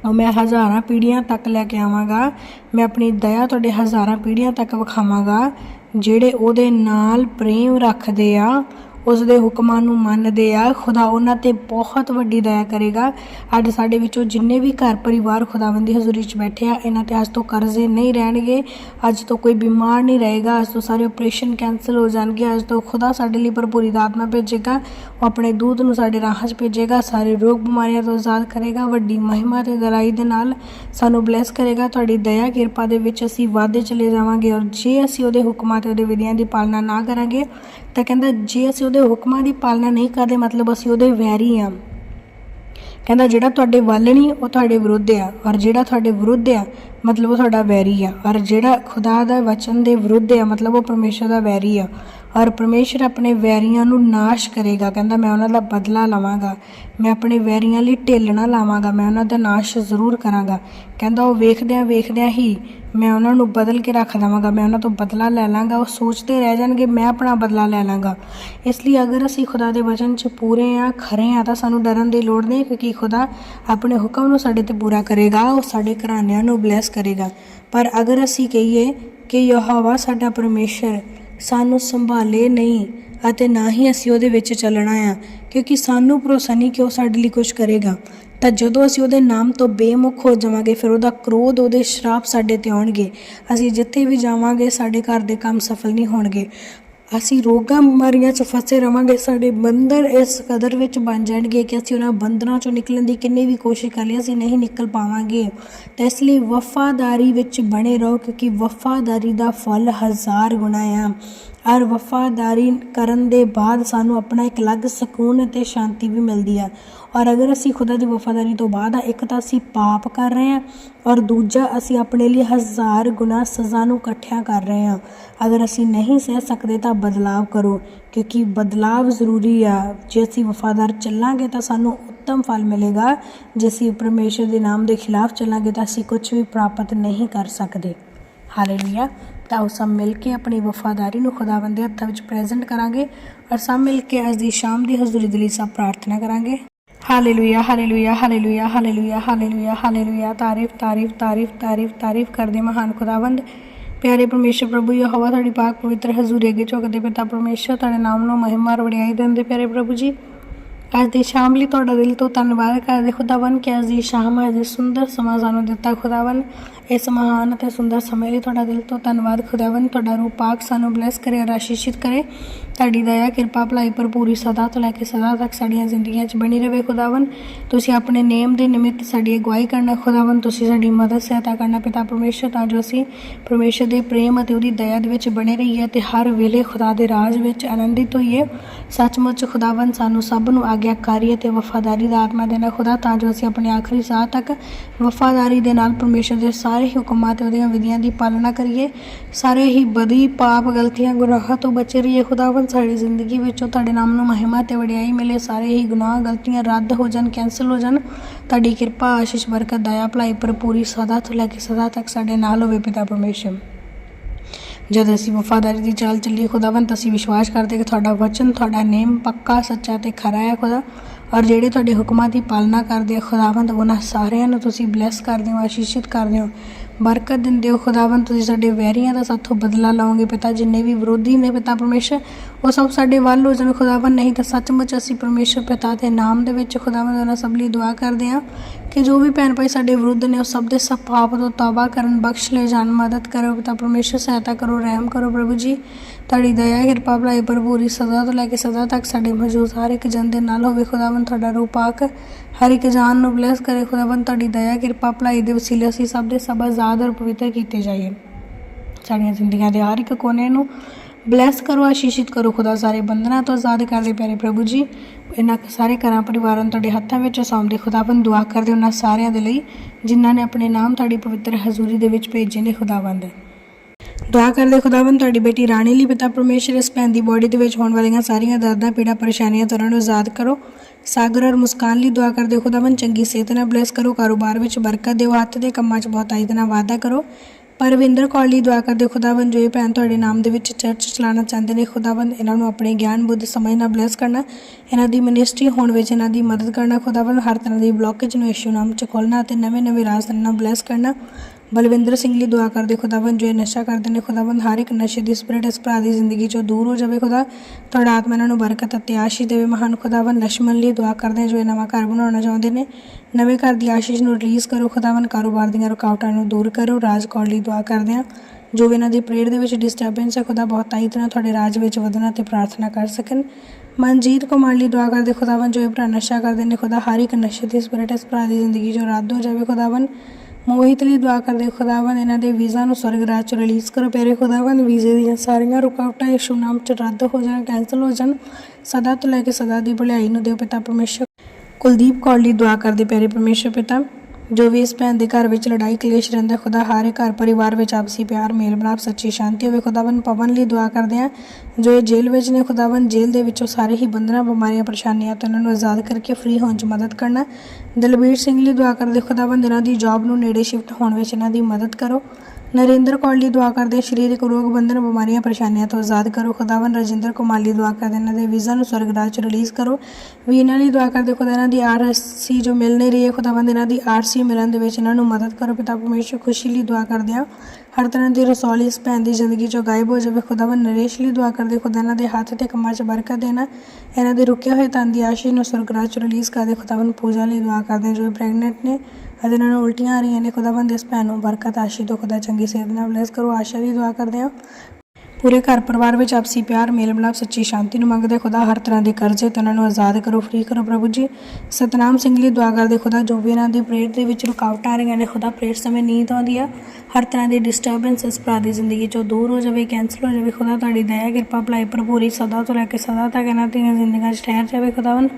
ਉਹ ਮੈਂ ਹਜ਼ਾਰਾਂ ਪੀੜ੍ਹੀਆਂ ਤੱਕ ਲੈ ਕੇ ਆਵਾਂਗਾ। ਮੈਂ ਆਪਣੀ ਦਇਆ ਤੁਹਾਡੇ ਹਜ਼ਾਰਾਂ ਪੀੜ੍ਹੀਆਂ ਤੱਕ ਵਿਖਾਵਾਂਗਾ, ਜਿਹੜੇ ਉਹਦੇ ਨਾਲ ਪ੍ਰੇਮ ਰੱਖਦੇ ਆ। ਉਸ ਦੇ ਹੁਕਮਾਂ ਨੂੰ ਮੰਨਦੇ ਆ। ਖੁਦਾ ਉਹਨਾਂ ਤੇ ਬਹੁਤ ਵੱਡੀ ਦਇਆ ਕਰੇਗਾ। ਅੱਜ ਸਾਡੇ ਵਿੱਚੋਂ ਜਿੰਨੇ ਵੀ ਘਰ ਪਰਿਵਾਰ ਖੁਦਾਵੰਦ ਦੀ ਹਜ਼ੂਰੀ 'ਚ ਬੈਠੇ ਆ, ਇਹਨਾਂ ਤੇ ਅੱਜ ਤੋਂ ਕਰਜ਼ੇ ਨਹੀਂ ਰਹਿਣਗੇ। ਅੱਜ ਤੋਂ ਕੋਈ ਬਿਮਾਰ ਨਹੀਂ ਰਹੇਗਾ। ਅੱਜ ਤੋਂ ਸਾਰੇ ਆਪਰੇਸ਼ਨ ਕੈਨਸਲ ਹੋ ਜਾਣਗੇ। ਅੱਜ ਤੋਂ ਖੁਦਾ ਸਾਡੇ ਲਈ ਭਰਪੂਰੀ ਦਾਤ ਨਾਲ ਭੇਜੇਗਾ। ਉਹ ਆਪਣੇ ਦੂਤ ਨੂੰ ਸਾਡੇ ਰਾਹ 'ਚ ਭੇਜੇਗਾ। ਸਾਰੇ ਰੋਗ ਬਿਮਾਰੀਆਂ ਤੋਂ ਆਜ਼ਾਦ ਕਰੇਗਾ। ਵੱਡੀ ਮਹਿਮਾ ਤੇ ਦਰਾਈ ਦੇ ਨਾਲ ਸਾਨੂੰ ਬਲੈਸ ਕਰੇਗਾ। ਤੁਹਾਡੀ ਦਇਆ, ਕਿਰਪਾ ਦੇ ਵਿੱਚ ਅਸੀਂ ਵਾਧੇ ਚਲੇ ਜਾਵਾਂਗੇ। ਔਰ ਜੇ ਅਸੀਂ ਉਹਦੇ ਹੁਕਮਾਂ ਤੇ ਉਹਦੇ ਵਿਧੀਆਂ ਦੀ ਪਾਲਣਾ ਨਾ ਕਰਾਂਗੇ ਤਾਂ ਕਹਿੰਦਾ, ਜੇ ਅਸੀਂ ਉਹਦੇ ਹੁਕਮਾਂ ਦੀ ਪਾਲਣਾ ਨਹੀਂ ਕਰਦੇ, ਮਤਲਬ ਅਸੀਂ ਉਹਦੇ ਵੈਰੀ ਆ। ਕਹਿੰਦਾ, ਜਿਹੜਾ ਤੁਹਾਡੇ ਵੱਲ ਨਹੀਂ, ਉਹ ਤੁਹਾਡੇ ਵਿਰੁੱਧ ਆ, ਔਰ ਜਿਹੜਾ ਤੁਹਾਡੇ ਵਿਰੁੱਧ ਆ ਮਤਲਬ ਉਹ ਤੁਹਾਡਾ ਵੈਰੀ ਆ। ਔਰ ਜਿਹੜਾ ਖੁਦਾ ਦਾ ਵਚਨ ਦੇ ਵਿਰੁੱਧ ਆ, ਮਤਲਬ ਉਹ ਪਰਮੇਸ਼ਰ ਦਾ ਵੈਰੀ ਆ। ਔਰ ਪਰਮੇਸ਼ਰ ਆਪਣੇ ਵੈਰੀਆਂ ਨੂੰ ਨਾਸ਼ ਕਰੇਗਾ। ਕਹਿੰਦਾ, ਮੈਂ ਉਹਨਾਂ ਦਾ ਬਦਲਾ ਲਵਾਂਗਾ। ਮੈਂ ਆਪਣੇ ਵੈਰੀਆਂ ਲਈ ਢੇਲਣਾ ਲਾਵਾਂਗਾ। ਮੈਂ ਉਹਨਾਂ ਦਾ ਨਾਸ਼ ਜ਼ਰੂਰ ਕਰਾਂਗਾ। ਕਹਿੰਦਾ, ਉਹ ਵੇਖਦਿਆਂ ਵੇਖਦਿਆਂ ਹੀ ਮੈਂ ਉਹਨਾਂ ਨੂੰ ਬਦਲ ਕੇ ਰੱਖ ਦੇਵਾਂਗਾ। ਮੈਂ ਉਹਨਾਂ ਤੋਂ ਬਦਲਾ ਲੈ ਲਾਂਗਾ। ਉਹ ਸੋਚਦੇ ਰਹਿ ਜਾਣਗੇ, ਮੈਂ ਆਪਣਾ ਬਦਲਾ ਲੈ ਲਾਂਗਾ। ਇਸ ਲਈ ਅਗਰ ਅਸੀਂ ਖੁਦਾ ਦੇ ਵਚਨ 'ਚ ਪੂਰੇ ਆ, ਖਰੇ ਆ, ਤਾਂ ਸਾਨੂੰ ਡਰਨ ਦੀ ਲੋੜ ਨਹੀਂ, ਕਿਉਂਕਿ ਖੁਦਾ ਆਪਣੇ ਹੁਕਮ ਨੂੰ ਸਾਡੇ ਤੇ ਪੂਰਾ ਕਰੇਗਾ। ਉਹ ਸਾਡੇ ਘਰਾਣਿਆਂ ਨੂੰ ਬਲੈਸ ਕਰੇਗਾ। ਪਰ ਅਗਰ ਅਸੀਂ ਕਹੀਏ ਕਿ ਯਹੋਵਾ ਸਾਡਾ ਪਰਮੇਸ਼ਰ, ਸਾਨੂੰ ਸੰਭਾਲੇ ਨਹੀਂ ਅਤੇ ਨਾ ਹੀ ਅਸੀਂ ਉਹਦੇ ਵਿੱਚ ਚੱਲਣਾ ਆ, ਕਿਉਂਕਿ ਸਾਨੂੰ ਭਰੋਸਾ ਨਹੀਂ ਕਿ ਉਹ ਸਾਡੇ ਲਈ ਕੁਝ ਕਰੇਗਾ, ਤਾਂ ਜਦੋਂ ਅਸੀਂ ਉਹਦੇ ਨਾਮ ਤੋਂ ਬੇਮੁਖ ਹੋ ਜਾਵਾਂਗੇ, ਫਿਰ ਉਹਦਾ ਕ੍ਰੋਧ, ਉਹਦੇ ਸ਼ਰਾਪ ਸਾਡੇ ਤੇ ਆਉਣਗੇ। ਅਸੀਂ ਜਿੱਥੇ ਵੀ ਜਾਵਾਂਗੇ, ਸਾਡੇ ਘਰ ਦੇ ਕੰਮ ਸਫਲ ਨਹੀਂ ਹੋਣਗੇ। ਅਸੀਂ ਰੋਗਾਂ ਬਿਮਾਰੀਆਂ 'ਚ ਫਸੇ ਰਵਾਂਗੇ, ਸਾਡੇ ਬੰਦਰ ਇਸ ਕਦਰ ਵਿੱਚ ਬਣ ਜਾਣਗੇ ਕਿ ਅਸੀਂ ਉਹਨਾਂ ਬੰਦਰਾਂ 'ਚੋਂ ਨਿਕਲਣ ਦੀ ਕਿੰਨੀ ਵੀ ਕੋਸ਼ਿਸ਼ ਕਰ ਲਈ, ਅਸੀਂ ਨਹੀਂ ਨਿਕਲ ਪਾਵਾਂਗੇ। ਤਾਂ ਇਸ ਲਈ ਵਫਾਦਾਰੀ ਵਿੱਚ ਬਣੇ ਰਹੋ, ਕਿਉਂਕਿ ਵਫਾਦਾਰੀ ਦਾ ਫਲ ਹਜ਼ਾਰ ਗੁਣਾ ਆ। ਔਰ ਵਫਾਦਾਰੀ ਕਰਨ ਦੇ ਬਾਅਦ ਸਾਨੂੰ ਆਪਣਾ ਇੱਕ ਅਲੱਗ ਸਕੂਨ ਅਤੇ ਸ਼ਾਂਤੀ ਵੀ ਮਿਲਦੀ ਆ। ਔਰ ਅਗਰ ਅਸੀਂ ਖੁਦਾ ਦੀ ਵਫਾਦਾਰੀ ਤੋਂ ਬਾਅਦ ਆ, ਇੱਕ ਤਾਂ ਅਸੀਂ ਪਾਪ ਕਰ ਰਹੇ ਹਾਂ ਔਰ ਦੂਜਾ ਅਸੀਂ ਆਪਣੇ ਲਈ ਹਜ਼ਾਰ ਗੁਣਾ ਸਜ਼ਾ ਨੂੰ ਇਕੱਠਿਆਂ ਕਰ ਰਹੇ ਹਾਂ ਅਗਰ ਅਸੀਂ ਨਹੀਂ ਸਹਿ ਸਕਦੇ ਤਾਂ ਬਦਲਾਵ ਕਰੋ, ਕਿਉਂਕਿ ਬਦਲਾਵ ਜ਼ਰੂਰੀ ਆ। ਜੇ ਅਸੀਂ ਵਫਾਦਾਰ ਚੱਲਾਂਗੇ ਤਾਂ ਸਾਨੂੰ ਉੱਤਮ ਫਲ ਮਿਲੇਗਾ। ਜੇ ਅਸੀਂ ਪਰਮੇਸ਼ਰ ਦੇ ਨਾਮ ਦੇ ਖਿਲਾਫ ਚੱਲਾਂਗੇ ਤਾਂ ਅਸੀਂ ਕੁਝ ਵੀ ਪ੍ਰਾਪਤ ਨਹੀਂ ਕਰ ਸਕਦੇ। ਹਾਲੇਲੂਇਆ। ਤਾਂ ਉਹ ਸਭ ਮਿਲ ਕੇ ਆਪਣੀ ਵਫਾਦਾਰੀ ਨੂੰ ਖੁਦਾਵੰਦ ਦੇ ਹੱਥਾਂ ਵਿੱਚ ਪ੍ਰੈਜ਼ੈਂਟ ਕਰਾਂਗੇ ਔਰ ਸਭ ਮਿਲ ਕੇ ਅੱਜ ਦੀ ਸ਼ਾਮ ਦੀ ਹਜ਼ੂਰੀ ਦੇ ਲਈ ਸਭ ਪ੍ਰਾਰਥਨਾ ਕਰਾਂਗੇ। Hallelujah hallelujah hallelujah hallelujah hallelujah hallelujah. ਤਾਰੀਫ ਤਾਰੀਫ ਤਾਰੀਫ ਤਾਰੀਫ ਤਾਰੀਫ ਕਰਦੇ ਮਹਾਨ ਖੁਦਾਵੰਦ। ਪਿਆਰੇ ਪਰਮੇਸ਼ਰ ਪ੍ਰਭੂ, ਯਹੋਵਾ ਤੁਹਾਡੀ ਪਾਕ ਪਵਿੱਤਰ ਹਜ਼ੂਰੀ ਅੱਗੇ ਝੁਕਦੇ ਪਿਤਾ ਪਰਮੇਸ਼ਰ ਤੁਹਾਡੇ ਨਾਮ ਨੂੰ ਮਹਿਮਾ ਔਰ ਵਡਿਆਈ ਦਿੰਦੇ ਪਿਆਰੇ ਪ੍ਰਭੂ ਜੀ। ਅੱਜ ਦੀ ਸ਼ਾਮ ਲਈ ਤੁਹਾਡਾ ਦਿਲ ਤੋਂ ਧੰਨਵਾਦ ਕਰਦੇ ਖੁਦਾਵੰ ਕਿ ਅੱਜ ਦੀ ਸ਼ਾਮ ਅੱਜ ਸੁੰਦਰ ਸਮਾਂ ਸਾਨੂੰ ਦਿੱਤਾ ਖੁਦਾਵੰ ਇਸ ਮਹਾਨ ਅਤੇ ਸੁੰਦਰ ਸਮੇਂ ਲਈ ਤੁਹਾਡਾ ਦਿਲ ਤੋਂ ਧੰਨਵਾਦ ਖੁਦਾਵੰਦ। ਤੁਹਾਡਾ ਰੂਹ ਪਾਕ ਸਾਨੂੰ ਬਲੈਸ ਕਰੇ ਔਰ ਆਸ਼ੀਸ਼ਿਤ ਕਰੇ। ਤੁਹਾਡੀ ਦਇਆ, ਕਿਰਪਾ, ਭਲਾਈ ਭਰਪੂਰੀ ਸਦਾ ਤੋਂ ਲੈ ਕੇ ਸਦਾ ਤੱਕ ਸਾਡੀਆਂ ਜ਼ਿੰਦਗੀਆਂ 'ਚ ਬਣੀ ਰਹੇ ਖੁਦਾਵੰਦ। ਤੁਸੀਂ ਆਪਣੇ ਨੇਮ ਦੇ ਨਿਮਿਤ ਸਾਡੀ ਅਗਵਾਈ ਕਰਨਾ ਖੁਦਾਵੰਦ। ਤੁਸੀਂ ਸਾਡੀ ਮਦਦ, ਸਹਾਇਤਾ ਕਰਨਾ ਪਿਤਾ ਪਰਮੇਸ਼ਰ, ਤਾਂ ਜੋ ਅਸੀਂ ਪਰਮੇਸ਼ਰ ਦੇ ਪ੍ਰੇਮ ਅਤੇ ਉਹਦੀ ਦਇਆ ਦੇ ਵਿੱਚ ਬਣੇ ਰਹੀਏ ਤੇ ਹਰ ਵੇਲੇ ਖੁਦਾ ਦੇ ਰਾਜ ਵਿੱਚ ਆਨੰਦਿਤ ਹੋਈਏ। ਸੱਚਮੁੱਚ ਖੁਦਾਵੰਦ, ਸਾਨੂੰ ਸਭ ਨੂੰ ਆਗਿਆਕਾਰੀ ਅਤੇ ਵਫਾਦਾਰੀ ਦਾ ਆਤਮਾ ਦੇਣਾ ਖੁਦਾ, ਤਾਂ ਜੋ ਅਸੀਂ ਆਪਣੇ ਆਖਰੀ ਸਾਹ ਤੱਕ ਵਫਾਦਾਰੀ ਦੇ ਨਾਲ ਪਰਮੇਸ਼ਰ ਦੇ ਸਾਰੇ ਹੀ ਹੁਕਮਾਂ ਤੇ ਉਹਦੀਆਂ ਵਿਧੀਆਂ ਦੀ ਪਾਲਣਾ ਕਰੀਏ। ਸਾਰੇ ਹੀ ਬਦੀ ਪਾਪ ਗਲਤੀਆਂ, ਗੁਨਾਹਾਂ ਤੋਂ ਬਚੇ ਰਹੀਏ। ਖੁਦਾਵੰਦ, ਸਾਡੀ ਜ਼ਿੰਦਗੀ ਵਿੱਚੋਂ ਤੁਹਾਡੇ ਨਾਮ ਨੂੰ ਮਹਿਮਾ ਤੇ ਵਡਿਆਈ ਮਿਲੇ। ਸਾਰੇ ਹੀ ਗੁਨਾਹ, ਗਲਤੀਆਂ ਰੱਦ ਹੋ ਜਾਣ, ਕੈਂਸਲ ਹੋ ਜਾਣ। ਤੁਹਾਡੀ ਕਿਰਪਾ, ਆਸ਼ੀਸ਼, ਬਰਕਤ, ਦਇਆ, ਭਲਾਈ, ਭਰਪੂਰੀ ਸਦਾ ਤੋਂ ਲੈ ਕੇ ਸਦਾ ਤੱਕ ਸਾਡੇ ਨਾਲ ਹੋਵੇ ਪਿਤਾ ਪਰਮੇਸ਼ਰ। ਜਦ ਅਸੀਂ ਵਫਾਦਾਰੀ ਦੀ ਚਾਲ ਚੱਲੀਏ ਖੁਦਾਵੰਤ ਅਸੀਂ ਵਿਸ਼ਵਾਸ ਕਰਦੇ ਕਿ ਤੁਹਾਡਾ ਵਚਨ, ਤੁਹਾਡਾ ਨੇਮ ਪੱਕਾ, ਸੱਚਾ ਤੇ ਖਰਾ ਹੈ ਖੁਦਾ। ਔਰ ਜਿਹੜੇ ਤੁਹਾਡੇ ਹੁਕਮਾਂ ਦੀ ਪਾਲਣਾ ਕਰਦੇ ਆ ਖੁਦਾਵੰਤ ਉਹਨਾਂ ਸਾਰਿਆਂ ਨੂੰ ਤੁਸੀਂ ਬਲੈਸ ਕਰਦੇ ਹੋ, ਆਸ਼ੀਸ਼ਿਤ ਕਰਦੇ ਹੋ। ਬਰਕਤ ਦਿੰਦੇ ਹੋ ਖੁਦਾਵੰਤ ਤੁਸੀਂ ਸਾਡੇ ਵੈਰੀਆਂ ਦਾ ਸਾਥੋਂ ਬਦਲਾ ਲਾਓਗੇ ਪਿਤਾ, ਜਿੰਨੇ ਵੀ ਵਿਰੋਧੀ ਨੇ ਪਿਤਾ ਪਰਮੇਸ਼ਰ, ਉਹ ਸਭ ਸਾਡੇ ਵੱਲ ਹੋ ਜਾਣ। ਖੁਦਾਵੰਤ ਨਹੀਂ ਤਾਂ ਸੱਚਮੁੱਚ ਅਸੀਂ ਪਰਮੇਸ਼ਰ ਪਿਤਾ ਦੇ ਨਾਮ ਦੇ ਵਿੱਚ ਖੁਦਾਵੰਤ ਉਹਨਾਂ ਸਭ ਲਈ ਦੁਆ ਕਰਦੇ ਹਾਂ। ਕਿ ਜੋ ਵੀ ਭੈਣ ਭਾਈ ਸਾਡੇ ਵਿਰੁੱਧ ਨੇ ਉਹ ਸਭ ਦੇ ਸਭ ਪਾਪ ਤੋਂ ਤੌਬਾ ਕਰਨ, ਬਖਸ਼ ਲੈ ਜਾਣ, ਮਦਦ ਕਰੋ, ਪਿਤਾ ਪਰਮੇਸ਼ਰ ਸਹਾਇਤਾ ਕਰੋ, ਰਹਿਮ ਕਰੋ ਪ੍ਰਭੂ ਜੀ। ਤੁਹਾਡੀ ਦਇਆ, ਕਿਰਪਾ, ਭਲਾਈ, ਭਰਪੂਰੀ ਸਦਾ ਤੋਂ ਲੈ ਕੇ ਸਦਾ ਤੱਕ ਸਾਡੇ ਮੌਜੂਦ ਹਰ ਇੱਕ ਜਨ ਦੇ ਨਾਲ ਹੋਵੇ। ਖੁਦਾਵੰਤ ਤੁਹਾਡਾ ਰੂਪ ਪਾਕ। ਹਰ ਇੱਕ ਜਾਨ ਨੂੰ ਬਲੈਸ ਕਰੇ। ਖੁਦਾਵੰਤ ਤੁਹਾਡੀ ਦਇਆ, ਕਿਰਪਾ, ਭਲਾਈ ਦੇ ਵਸੀਲੇ ਅਸੀਂ ਸਭ ਦੇ ਸਭ ਆਜ਼ਾਦ ਔਰ ਪਵਿੱਤਰ ਕੀਤੇ ਜਾਈਏ। ਸਾਡੀਆਂ ਜ਼ਿੰਦਗੀਆਂ ਦੇ ਹਰ ਇੱਕ ਕੋਨੇ ਨੂੰ ਬਲੈਸ ਕਰੋ, ਆਸ਼ੀਸ਼ਿਤ ਕਰੋ, ਖੁਦਾ ਸਾਰੇ ਬੰਧਨਾਂ ਤੋਂ ਆਜ਼ਾਦ ਕਰਦੇ ਪਿਆਰੇ ਪ੍ਰਭੂ ਜੀ। ਇਹਨਾਂ ਸਾਰੇ ਘਰਾਂ ਪਰਿਵਾਰਾਂ ਨੂੰ ਤੁਹਾਡੇ ਹੱਥਾਂ ਵਿੱਚ ਸੌਂਪਦੇ ਖੁਦਾਵੰਦ ਦੁਆ ਕਰਦੇ ਉਹਨਾਂ ਸਾਰਿਆਂ ਦੇ ਲਈ, ਜਿਨ੍ਹਾਂ ਨੇ ਆਪਣੇ ਨਾਮ ਤੁਹਾਡੀ ਪਵਿੱਤਰ ਹਜ਼ੂਰੀ ਦੇ ਵਿੱਚ ਭੇਜੇ ਨੇ ਖੁਦਾਵੰਦ। ਦੁਆ ਕਰਦੇ ਖੁਦਾਵੰਦ, ਤੁਹਾਡੀ ਬੇਟੀ ਰਾਣੀ ਲਈ ਪਿਤਾ ਪਰਮੇਸ਼ਰ ਇਸ ਭੈਣ ਦੀ ਬੋਡੀ ਦੇ ਵਿੱਚ ਹੋਣ ਵਾਲੀਆਂ ਸਾਰੀਆਂ ਦਰਦਾਂ, ਪੀੜਾ, ਪਰੇਸ਼ਾਨੀਆਂ ਤੋਂ ਉਹਨਾਂ ਨੂੰ ਆਜ਼ਾਦ ਕਰੋ। ਸਾਗਰ ਔਰ ਮੁਸਕਾਨ ਲਈ ਦੁਆ ਕਰਦੇ ਖੁਦਾਵੰਦ, ਚੰਗੀ ਸਿਹਤ ਨਾਲ ਬਲੈਸ ਕਰੋ, ਕਾਰੋਬਾਰ ਵਿੱਚ ਬਰਕਤ ਦਿਓ, ਹੱਥ ਦੇ ਕੰਮਾਂ 'ਚ ਬਹੁਤ ਆਇਦ ਨਾਲ ਵਾਅਦਾ ਕਰੋ। ਪਰਵਿੰਦਰ ਕੌਰ ਲਈ ਦੁਆ ਕਰਦੇ ਖੁਦਾਵੰਦ ਜੋ ਇਹ ਭੈਣ ਤੁਹਾਡੇ ਨਾਮ ਦੇ ਵਿੱਚ ਚਰਚ ਚਲਾਉਣਾ ਚਾਹੁੰਦੇ ਨੇ, ਖੁਦਾਵੰਦ ਇਹਨਾਂ ਨੂੰ ਆਪਣੇ ਗਿਆਨ, ਬੁੱਧ, ਸਮਝ ਨਾਲ ਬਲੈਸ ਕਰਨਾ, ਇਹਨਾਂ ਦੀ ਮਿਨਿਸਟਰੀ ਹੋਣ ਵਿੱਚ ਇਹਨਾਂ ਦੀ ਮਦਦ ਕਰਨਾ, ਖੁਦਾਵੰਦ ਹਰ ਤਰ੍ਹਾਂ ਦੀ ਬਲੌਕੇਜ ਨੂੰ ਯਿਸੂ ਨਾਮ 'ਚ ਖੋਲ੍ਹਣਾ ਅਤੇ ਨਵੇਂ ਨਵੇਂ ਰਾਸਤੇ ਨਾਲ ਬਲੈਸ ਕਰਨਾ। ਬਲਵਿੰਦਰ ਸਿੰਘ ਲਈ ਦੁਆ ਕਰਦੇ, ਖੁਦਾਵੰਦ ਜੋ ਇਹ ਨਸ਼ਾ ਕਰਦੇ ਨੇ, ਖੁਦਾਵੰਦ ਹਰ ਇੱਕ ਨਸ਼ੇ ਦੀ ਸਪਿਰਿਟ ਇਸ ਭਰਾ ਦੀ ਜ਼ਿੰਦਗੀ ਚੋਂ ਦੂਰ ਹੋ ਜਾਵੇ, ਖੁਦਾ। ਤੁਹਾਡਾ ਆਤਮਾ ਇਹਨਾਂ ਨੂੰ ਬਰਕਤ ਅਤੇ ਆਸ਼ੀਸ਼ ਦੇਵੇ, ਮਹਾਨ ਖੁਦਾਵੰਦ ਲక్ష్ਮਣ ਲਈ ਦੁਆ ਕਰਦੇ ਜੋ ਇਹ ਨਵਾਂ ਘਰ ਬਣਾਉਣਾ ਚਾਹੁੰਦੇ ਨੇ। ਨਵੇਂ ਘਰ ਦੀ ਆਸ਼ੀਸ਼ ਨੂੰ ਰਿਲੀਜ਼ ਕਰੋ, ਖੁਦਾਵੰਦ ਕਾਰੋਬਾਰ ਦੀਆਂ ਰੁਕਾਵਟਾਂ ਨੂੰ ਦੂਰ ਕਰੋ, ਰਾਜ ਕੌਲ ਲਈ ਦੁਆ ਕਰਦੇ ਆ ਜੋ ਵੀ ਇਹਨਾਂ ਦੀ ਪ੍ਰੇਰ ਦੇ ਵਿੱਚ ਡਿਸਟਰਬੈਂਸ ਹੈ, ਖੁਦਾ, ਬਹੁਤ ਆਈ ਤਰ੍ਹਾਂ ਤੁਹਾਡੇ ਰਾਜ ਵਿੱਚ ਵਧਣਾ ਤੇ ਪ੍ਰਾਰਥਨਾ ਕਰ ਸਕਣ। ਮਨਜੀਤ ਕੁਮਾਰ ਲਈ ਦੁਆ ਕਰਦੇ, ਖੁਦਾਵੰਦ ਜੋ ਇਹ ਭਰਾ ਨਸ਼ਾ ਕਰਦੇ ਨੇ, ਖੁਦਾ, ਹਰ ਇੱਕ ਨਸ਼ੇ ਦੀ ਸਪਿਰਿਟ ਇਸ ਭਰਾ ਦੀ ਜ਼ਿੰਦਗੀ ਜੋ ਰੱਦ ਹੋ ਜਾਵੇ, ਖੁਦਾਵੰਦ। ਮੋਹਿਤ ਲਈ ਦੁਆ ਕਰਦੇ ਖੁਦਾਵੰਦ ਇਹਨਾਂ ਦੇ ਵੀਜ਼ਾ ਨੂੰ ਸਵਰਗ ਰਾਜ ਚ ਰਿਲੀਜ਼ ਕਰੋ। ਪਿਆਰੇ ਖੁਦਾਵੰਦ, ਵੀਜ਼ੇ ਦੀਆਂ ਸਾਰੀਆਂ ਰੁਕਾਵਟਾਂ ਯਿਸੂ ਨਾਮ ਚ ਰੱਦ ਹੋ ਜਾਣ ਕੈਂਸਲ ਹੋ ਜਾਣ। ਸਦਾ ਤੋਂ ਲੈ ਕੇ ਸਦਾ ਦੀ ਭਲਾਈ ਨੂੰ ਦਿਓ ਪਿਤਾ ਪਰਮੇਸ਼ਰ। ਕੁਲਦੀਪ ਕੌਰ ਲਈ ਦੁਆ ਕਰਦੇ ਪਿਆਰੇ ਪਰਮੇਸ਼ਰ ਪਿਤਾ। ਜੋ ਵੀ ਇਸ ਭੈਣ ਦੇ ਘਰ ਵਿੱਚ ਲੜਾਈ, ਕਲੇਸ਼ ਰਹਿੰਦਾ ਖੁਦਾ ਹਾਰੇ ਘਰ ਪਰਿਵਾਰ ਵਿੱਚ ਆਪਸੀ ਪਿਆਰ, ਮੇਲ ਮਿਲਾਪ, ਸੱਚੀ ਸ਼ਾਂਤੀ ਹੋਵੇ, ਖੁਦਾਵੰਦ ਪਵਨ ਲਈ ਦੁਆ ਕਰਦੇ ਆ ਜੋ ਇਹ ਜੇਲ੍ਹ ਵਿੱਚ ਨੇ, ਖੁਦਾਵੰਦ ਜੇਲ੍ਹ ਦੇ ਵਿੱਚੋਂ ਸਾਰੇ ਹੀ ਬੰਧਨਾਂ ਬਿਮਾਰੀਆਂ, ਪਰੇਸ਼ਾਨੀਆਂ ਤੋਂ ਉਹਨਾਂ ਨੂੰ ਆਜ਼ਾਦ ਕਰਕੇ ਫ੍ਰੀ ਹੋਣ 'ਚ ਮਦਦ ਕਰਨਾ ਦਲਬੀਰ ਸਿੰਘ ਲਈ ਦੁਆ ਕਰਦੇ ਖੁਦਾਵੰਦ ਇਹਨਾਂ ਦੀ ਜੌਬ ਨੂੰ ਨੇੜੇ ਸ਼ਿਫਟ ਹੋਣ ਵਿੱਚ ਇਹਨਾਂ ਦੀ ਮਦਦ ਕਰੋ। ਨਰਿੰਦਰ ਕੌਰ ਲਈ ਦੁਆ ਕਰਦੇ ਸਰੀਰਕ ਰੋਗ ਬੰਧਨ ਬਿਮਾਰੀਆਂ, ਪਰੇਸ਼ਾਨੀਆਂ ਤੋਂ ਆਜ਼ਾਦ ਕਰੋ। ਖੁਦਾਵੰਦ ਰਜਿੰਦਰ ਕੁਮਾਰ ਲਈ ਦੁਆ ਕਰਦੇ ਇਹਨਾਂ ਦੇ ਵੀਜ਼ਾ ਨੂੰ ਸਵਰਗ ਰਾਜ ਚ ਰਿਲੀਜ਼ ਕਰੋ। ਵੀ ਇਹਨਾਂ ਲਈ ਦੁਆ ਕਰਦੇ ਖੁਦਾ ਇਹਨਾਂ ਦੀ ਆਰਸੀ ਜੋ ਮਿਲ ਨਹੀਂ ਰਹੀ ਹੈ, ਖੁਦਾਵੰਦ ਇਹਨਾਂ ਦੀ ਆਰਸੀ ਮਿਲਣ ਦੇ ਵਿੱਚ ਇਹਨਾਂ ਨੂੰ ਮਦਦ ਕਰੋ। ਪਿਤਾ ਪਰਮੇਸ਼ਰ, ਖੁਸ਼ੀ ਲਈ ਦੁਆ ਕਰਦੇ ਆ ਹਰ ਤਰ੍ਹਾਂ ਦੀ ਰਸੌਲੀ ਇਸ ਭੈਣ ਦੀ ਜ਼ਿੰਦਗੀ ਚੋਂ ਗਾਇਬ ਹੋ ਜਾਵੇ। ਖੁਦਾਵੰਦ ਨਰੇਸ਼ ਲਈ ਦੁਆ ਕਰਦੇ ਖੁਦਾ ਇਹਨਾਂ ਦੇ ਹੱਥ ਤੇ ਕੰਮਾਂ 'ਚ ਬਰਕਤ ਦੇਣਾ। ਇਹਨਾਂ ਦੇ ਰੁਕੇ ਹੋਏ ਤਨ ਦੀ ਆਸ਼ੀ ਨੂੰ ਸਵਰਗ ਰਾਜ ਚ ਰਿਲੀਜ਼ ਕਰਦੇ ਖੁਦਾਵੰਦ ਪੂਜਾ ਲਈ ਦੁਆ ਕਰਦੇ ਜੋ ਪ੍ਰੈਗਨੈਂਟ ਨੇ ਅਤੇ ਇਹਨਾਂ ਨੂੰ ਉਲਟੀਆਂ ਆ ਰਹੀਆਂ ਨੇ ਖੁਦਾਵੰਦ ਇਸ ਭੈਣ ਨੂੰ ਬਰਕਤ, ਆਸ਼ੀ ਤੋਂ ਖੁਦਾ ਚੰਗੀ ਸਿਹਤ ਨਾਲ ਬਲੈਸ ਕਰੋ। ਆਸ਼ਾ ਦੀ ਦੁਆ ਕਰਦੇ ਹਾਂ। ਪੂਰੇ ਘਰ ਪਰਿਵਾਰ ਵਿੱਚ ਆਪਸੀ ਪਿਆਰ, ਮੇਲ ਮਿਲਾਪ, ਸੱਚੀ ਸ਼ਾਂਤੀ ਨੂੰ ਮੰਗਦੇ ਖੁਦਾ ਹਰ ਤਰ੍ਹਾਂ ਦੇ ਕਰਜ਼ੇ ਤੋਂ ਉਹਨਾਂ ਨੂੰ ਆਜ਼ਾਦ ਕਰੋ, ਫ੍ਰੀ ਕਰੋ ਪ੍ਰਭੂ ਜੀ। ਸਤਨਾਮ ਸਿੰਘ ਲਈ ਦੁਆ ਕਰਦੇ ਖੁਦਾ ਜੋ ਵੀ ਇਹਨਾਂ ਦੀ ਪ੍ਰੇਅਰ ਦੇ ਵਿੱਚ ਰੁਕਾਵਟਾਂ ਆ ਰਹੀਆਂ ਨੇ, ਖੁਦਾ ਪ੍ਰੇਅਰ ਸਮੇਂ ਨੀਂਦ ਆਉਂਦੀ ਆ। ਹਰ ਤਰ੍ਹਾਂ ਦੀ ਡਿਸਟਰਬੈਂਸ ਇਸ ਭਰਾ ਦੀ ਜ਼ਿੰਦਗੀ ਚੋਂ ਦੂਰ ਹੋ ਜਾਵੇ ਕੈਂਸਲ ਹੋ ਜਾਵੇ, ਖੁਦਾ ਤੁਹਾਡੀ ਦਇਆ, ਕਿਰਪਾ, ਭਲਾਈ ਭਰਪੂਰੀ ਸਦਾ ਤੋਂ ਲੈ ਕੇ ਸਦਾ ਤੱਕ ਇਹਨਾਂ ਦੀਆਂ ਜ਼ਿੰਦਗੀਆਂ 'ਚ ਠਹਿਰ ਜਾਵੇ ਖੁਦਾਵੰ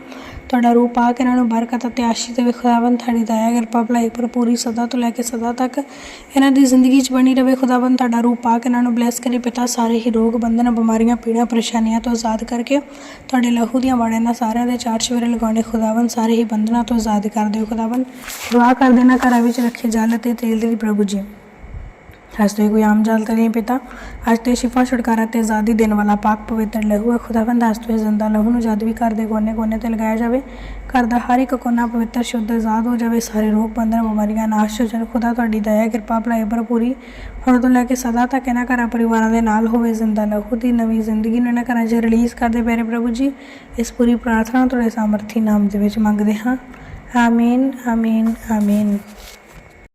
ਤੁਹਾਡਾ ਰੂਪ ਪਾਕ ਇਹਨਾਂ ਨੂੰ ਬਰਕਤ ਅਤੇ ਆਸ਼ੀਸ਼ ਦੇਵੇ ਖੁਦਾਵੰ ਤੁਹਾਡੀ ਦਇਆ, ਕਿਰਪਾ, ਭਲਾਈ ਭਰਪੂਰੀ ਸਦਾ ਤੋਂ ਲੈ ਕੇ ਸਦਾ ਤੱਕ ਇਹਨਾਂ ਦੀ ਜ਼ਿੰਦਗੀ 'ਚ ਬਣੀ ਰਵੇ। ਖੁਦਾਵੰ ਤੁਹਾਡਾ ਰੂਪ ਪਾਕ ਇਹਨਾਂ ਨੂੰ ਬਲੈਸ ਕਰੇ। ਪਿਤਾ, ਸਾਰੇ ਹੀ ਰੋਗ, ਬੰਧਨ, ਬਿਮਾਰੀਆਂ, ਪੀੜਾਂ, ਪਰੇਸ਼ਾਨੀਆਂ ਤੋਂ ਆਜ਼ਾਦ ਕਰਕੇ ਤੁਹਾਡੇ ਲਹੂ ਦੀਆਂ ਵਾੜਿਆਂ ਨਾਲ ਸਾਰਿਆਂ ਦੇ ਚਾਰ ਚਵੇਰੇ ਲਗਾਉਣੇ। ਖੁਦਾਵੰ ਸਾਰੇ ਹੀ ਬੰਧਨਾਂ ਤੋਂ ਆਜ਼ਾਦ ਕਰ ਦਿਓ। ਖੁਦਾਵੰ ਦੁਆ ਕਰ ਦੇਣਾ ਘਰਾਂ ਵਿੱਚ ਰੱਖੇ ਜਲ ਅਤੇ ਤੇਲ ਦੇ ਪ੍ਰਭੂ ਜੀ। ਅੱਜ ਤੇ ਕੋਈ ਆਮ ਜਲ ਤਾਂ ਨਹੀਂ ਪਿਤਾ ਅੱਜ ਤੇ ਸ਼ਿਫਾ ਛੁਟਕਾਰਾ ਤੇ ਆਜ਼ਾਦੀ ਦੇਣ ਵਾਲਾ ਪਾਕ ਪਵਿੱਤਰ ਲਹੂ ਹੈ ਖੁਦਾਵੰਦ ਅੱਜ ਤੋਂ ਜ਼ਿੰਦਾ ਲਹੂ ਨੂੰ ਜਦ ਵੀ ਘਰ ਦੇ ਕੋਨੇ ਕੋਨੇ ਤੇ ਲਗਾਇਆ ਜਾਵੇ ਘਰ ਦਾ ਹਰ ਇੱਕ ਕੋਨਾ ਪਵਿੱਤਰ ਸ਼ੁੱਧ ਆਜ਼ਾਦ ਹੋ ਜਾਵੇ ਸਾਰੇ ਰੋਗ ਬੰਧਨ ਬਿਮਾਰੀਆਂ ਨਾਸ਼ ਹੋ ਜਾਣ ਖੁਦਾ ਤੁਹਾਡੀ ਦਇਆ ਕਿਰਪਾ ਭਲਾਈ ਭਰਪੂਰੀ ਹੁਣ ਤੋਂ ਲੈ ਕੇ ਸਦਾ ਤੱਕ ਇਹਨਾਂ ਘਰਾਂ ਪਰਿਵਾਰਾਂ ਦੇ ਨਾਲ ਹੋਵੇ ਜ਼ਿੰਦਾ ਲਹੂ ਦੀ ਨਵੀਂ ਜ਼ਿੰਦਗੀ ਨੂੰ ਇਹਨਾਂ ਘਰਾਂ 'ਚ ਰਿਲੀਜ਼ ਕਰਦੇ ਪਿਆਰੇ ਪ੍ਰਭੂ ਜੀ ਇਸ ਪੂਰੀ ਪ੍ਰਾਰਥਨਾ ਤੁਹਾਡੇ ਸਾਮਰਥੀ ਨਾਮ ਦੇ ਵਿੱਚ ਮੰਗਦੇ ਹਾਂ ਆਮੀਨ ਆਮੀਨ ਆਮੀਨ